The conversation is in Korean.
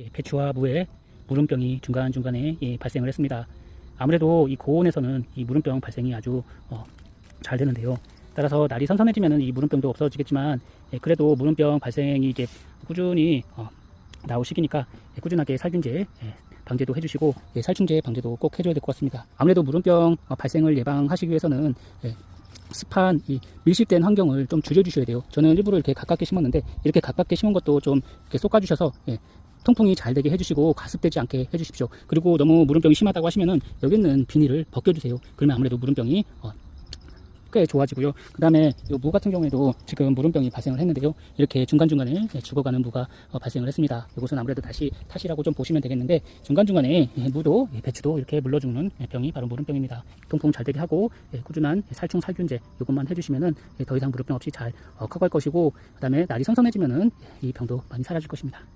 예, 배추와 무에 무름병이 중간중간에 예, 발생을 했습니다. 아무래도 이 고온에서는 이 무름병 발생이 아주 어, 잘 되는데요. 따라서 날이 선선해지면 이 무름병도 없어지겠지만 예, 그래도 무름병 발생이 이제 꾸준히 어, 나올 시기니까 예, 꾸준하게 살균제 예, 방제도 해주시고 예, 살충제 방제도 꼭 해줘야 될 것 같습니다. 아무래도 무름병 어, 발생을 예방하시기 위해서는 예, 습한 이 밀집된 환경을 좀 줄여주셔야 돼요. 저는 일부러 이렇게 가깝게 심었는데 이렇게 가깝게 심은 것도 좀 이렇게 솎아주셔서 예, 통풍이 잘 되게 해주시고 가습되지 않게 해주십시오. 그리고 너무 무름병이 심하다고 하시면은 여기 있는 비닐을 벗겨주세요. 그러면 아무래도 무름병이 어, 꽤 좋아지고요. 그 다음에 이무 같은 경우에도 지금 무름병이 발생을 했는데요. 이렇게 중간중간에 예, 죽어가는 무가 어, 발생을 했습니다. 이것은 아무래도 다시 탓이라고 좀 보시면 되겠는데 중간중간에 예, 무도 예, 배추도 이렇게 물러 죽는 예, 병이 바로 무름병입니다. 통풍 잘 되게 하고 예, 꾸준한 살충 살균제 이것만 해주시면은 예, 더 이상 무름병 없이 잘 어, 커갈 것이고 그 다음에 날이 선선해지면은 예, 이 병도 많이 사라질 것입니다.